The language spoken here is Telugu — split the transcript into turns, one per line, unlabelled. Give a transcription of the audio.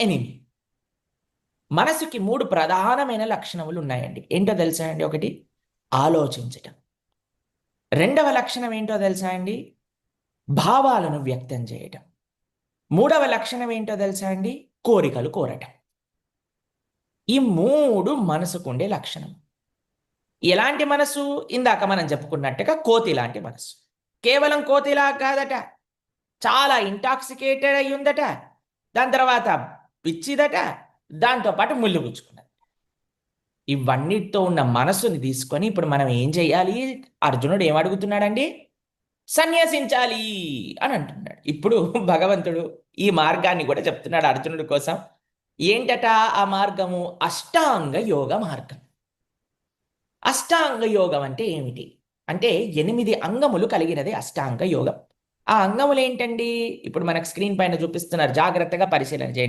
ఎనిమి మనసుకి మూడు ప్రధానమైన లక్షణములు ఉన్నాయండి. ఏంటో తెలుసా అండి ఒకటి? ఆలోచించటం. రెండవ లక్షణం ఏంటో తెలుసా అండి? భావాలను వ్యక్తం చేయటం. మూడవ లక్షణం ఏంటో తెలుసా అండి? కోరికలు కోరటం. ఈ మూడు మనసుకుండే లక్షణం. ఎలాంటి మనసు? ఇందాక మనం చెప్పుకున్నట్టుగా కోతి లాంటి మనసు. కేవలం కోతిలా కాదట. చాలా ఇంటాక్సికేటెడ్ అయి ఉందట దాని తర్వాత పిచ్చిదట. దాంతోపాటు ముళ్ళు గుచ్చుకున్నది ఇవన్నిటితో ఉన్న మనసుని తీసుకొని ఇప్పుడు మనం ఏం చేయాలి? అర్జునుడు ఏం అడుగుతున్నాడండి? సన్యాసించాలి అని అంటున్నాడు. ఇప్పుడు భగవంతుడు ఈ మార్గాన్ని కూడా చెప్తున్నాడు అర్జునుడి కోసం. ఏంటట ఆ మార్గము? అష్టాంగ యోగ మార్గం. అష్టాంగ యోగం అంటే ఏమిటి? అంటే ఎనిమిది అంగములు కలిగినది అష్టాంగ యోగం. ఆ అంగములు ఏంటండి? ఇప్పుడు మనకు స్క్రీన్ పైన చూపిస్తున్నారు. జాగ్రత్తగా పరిశీలన చేయండి.